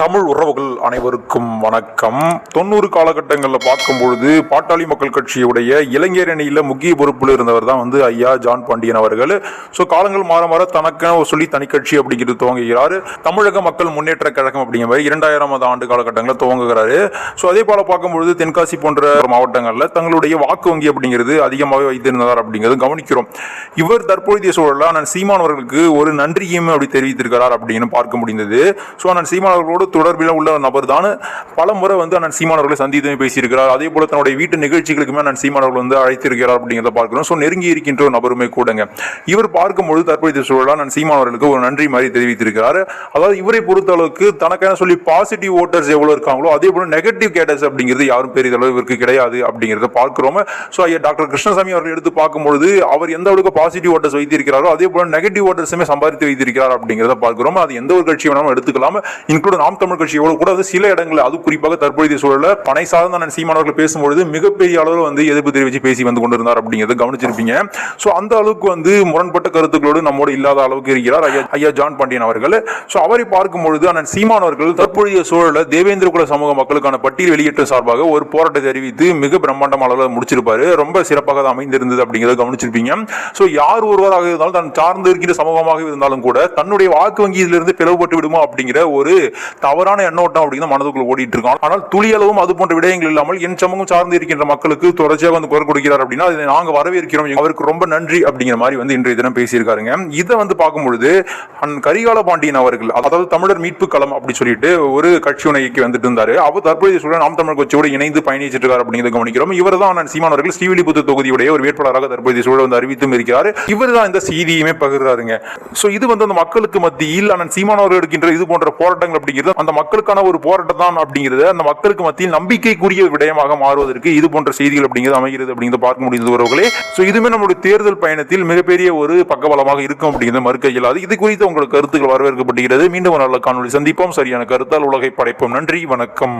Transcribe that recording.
தமிழ் உறவுகள் அனைவருக்கும் வணக்கம். தொண்ணூறு காலகட்டங்களில் பார்க்கும் பொழுது பாட்டாளி மக்கள் கட்சியுடைய இளைஞர் அணியில் முக்கிய பொறுப்பில் இருந்தவர் தான் வந்து ஐயா ஜான் பாண்டியன் அவர்கள். ஸோ காலங்கள் மாற மாற தனக்கென சொல்லி தனிக்கட்சி அப்படிங்கிறது துவங்குகிறார். தமிழக மக்கள் முன்னேற்ற கழகம் அப்படிங்கிற மாதிரி இரண்டாயிரமாவது ஆண்டு காலகட்டங்களில் துவங்குகிறாரு. ஸோ அதே போல் பார்க்கும்பொழுது தென்காசி போன்ற மாவட்டங்களில் தங்களுடைய வாக்கு வங்கி அப்படிங்கிறது அதிகமாக வைத்திருந்தார் அப்படிங்கிறது கவனிக்கிறோம். இவர் தற்போதைய சூழலில் அண்ணன் சீமானவர்களுக்கு ஒரு நன்றியும் அப்படி தெரிவித்திருக்கிறார் அப்படின்னு பார்க்க முடிந்தது. ஸோ அண்ணன் சீமானவர்களோடு தொடர்பில் உள்ள நபர் தான் பல முறை வந்து அண்ணன் சீமான் அவர்களை சந்தித்து பேசியிருக்கிறார். அதே போல தன்னுடைய வீட்டு நிகழ்ச்சிகளுக்குமே அண்ணன் சீமான் அவர்கள் வந்து அழைத்திருக்கிறார் அப்படிங்கிறத பார்க்கிறோம். ஸோ நெருங்கி இருக்கின்ற ஒரு நபருமே கூடங்க. இவர் பார்க்கும்பொழுது தற்போதைய சூழலாக அண்ணன் சீமான் அவர்களுக்கு ஒரு நன்றி மாதிரி தெரிவித்திருக்கிறார். அதாவது இவரை பொறுத்த அளவுக்கு தனக்கான சொல்லி பாசிட்டிவ் ஓட்டர்ஸ் எவ்வளோ இருக்காங்களோ அதே போல நெகட்டிவ் கேட்டர்ஸ் அப்படிங்கிறது யாரும் பெரிதளவு இவருக்கு கிடையாது அப்படிங்கிறத பார்க்கிறோம். ஸோ ஐயா டாக்டர் கிருஷ்ணசாமி அவர்கள் எடுத்து பார்க்கும்பொழுது அவர் எந்த அளவுக்கு பாசிட்டிவ் ஓட்டர்ஸ் வைத்திருக்கிறாரோ அதே போல நெகட்டிவ் ஓட்டர்ஸுமே சம்பாதித்து வைத்திருக்கிறார் அப்படிங்கிறத பார்க்கிறோம். அது எந்த ஒரு கட்சி வேணாலும் எடுத்துக்கலாம் இன்க்ளூட் நாம் தமிழ் கட்சியோட கூட வந்து சில இடங்களில் அது குறிப்பாக தற்போதைய சூழலில் பனை சார்ந்த நான் சீமானவர்கள் பேசும்பொழுது மிகப்பெரிய அளவில் வந்து எதிர்ப்பு தெரிவித்து பேசி வந்து கொண்டிருந்தார் அப்படிங்கிறத கவனிச்சிருப்பீங்க. ஸோ அந்த அளவுக்கு வந்து முரண்பட்ட கருத்துக்களோடு நம்மோடு இல்லாத அளவுக்கு இருக்கிறார் ஐயா ஐயா ஜான் பாண்டியன் அவர்கள். ஸோ அவரை பார்க்கும் பொழுது அண்ணன் சீமானவர்கள் தற்போதைய சூழலில் தேவேந்திர குல சமூக மக்களுக்கான பட்டியல் வெளியேற்ற சார்பாக ஒரு போராட்டத்தை அறிவித்து மிக பிரம்மாண்டம் அளவில் முடிச்சிருப்பாரு. ரொம்ப சிறப்பாக தான் அமைந்திருந்தது அப்படிங்கிறத கவனிச்சிருப்பீங்க. ஸோ யார் ஒருவராக இருந்தாலும் தன் சார்ந்து இருக்கிற சமூகமாக இருந்தாலும் கூட தன்னுடைய வாக்கு வங்கியிலிருந்து பிளவுபட்டு விடுமோ அப்படிங்கிற ஒரு தவறான எண்ணோட்டம் அப்படிங்கிற மனதுக்குள்ள ஓடிட்டு இருக்கான். ஆனால் துளியளவும் அது போன்ற விடயங்கள் இல்லாமல் என் சமூகம் சார்ந்து இருக்கின்ற மக்களுக்கு தொடர்ச்சியாக வந்து குரல் கொடுக்கிறார் அப்படின்னா அதை நாங்கள் வரவேற்கிறோம். அவருக்கு ரொம்ப நன்றி அப்படிங்கிற மாதிரி வந்து இன்றைய தினம் பேசியிருக்காருங்க. இதை வந்து பார்க்கும் பொழுது கரிகால பாண்டியன் அவர்கள் அதாவது தமிழர் மீட்பு களம் அப்படி சொல்லிட்டு ஒரு கட்சி உணைக்கு வந்துட்டு இருந்தாரு. அவர் தற்போதைய சூழல் நாம் தமிழர் கட்சியோடு இணைந்து பயணிச்சிட்டு இருக்காரு அப்படிங்கிறத கவனிக்கிறோம். இவர் தான் அண்ணன் சீமான் அவர்கள் ஸ்ரீவில்லிபுத்தூர் தொகுதியுடைய ஒரு வேட்பாளராக தற்போதைய சூழல் வந்து அறிவித்தும் இருக்கிறார். இவர் தான் இந்த செய்தியுமே பகிர்றாருங்க. ஸோ இது வந்து அந்த மக்களுக்கு மத்தியில் அண்ணன் சீமான் அவர்கள் எடுக்கின்ற இது போன்ற போராட்டங்கள் அப்படிங்கிறது அந்த மக்களுக்கான ஒரு போராட்டம் தான் அப்படிங்கிறது அந்த மக்களுக்கு மத்தியில் நம்பிக்கைக்குரிய விடயமாக மாறுவதற்கு இது போன்ற செய்திகள் அப்படிங்கிறது அமைகிறது அப்படிங்கிறத பார்க்க முடிந்தது உறவுகளே. ஸோ இதுவுமே நம்மளுடைய தேர்தல் பயணத்தில் மிகப்பெரிய ஒரு பக்கபலமாக இருக்கும் அப்படிங்கிறது மறுக்க இயலாது இது குறித்து உங்களுக்கு கருத்துக்கள் வரவேற்கப்படுகிறது. மீண்டும் ஒரு நல்ல காணொலி சந்திப்போம். சரியான கருத்தால் உலகை படைப்போம். நன்றி. வணக்கம்.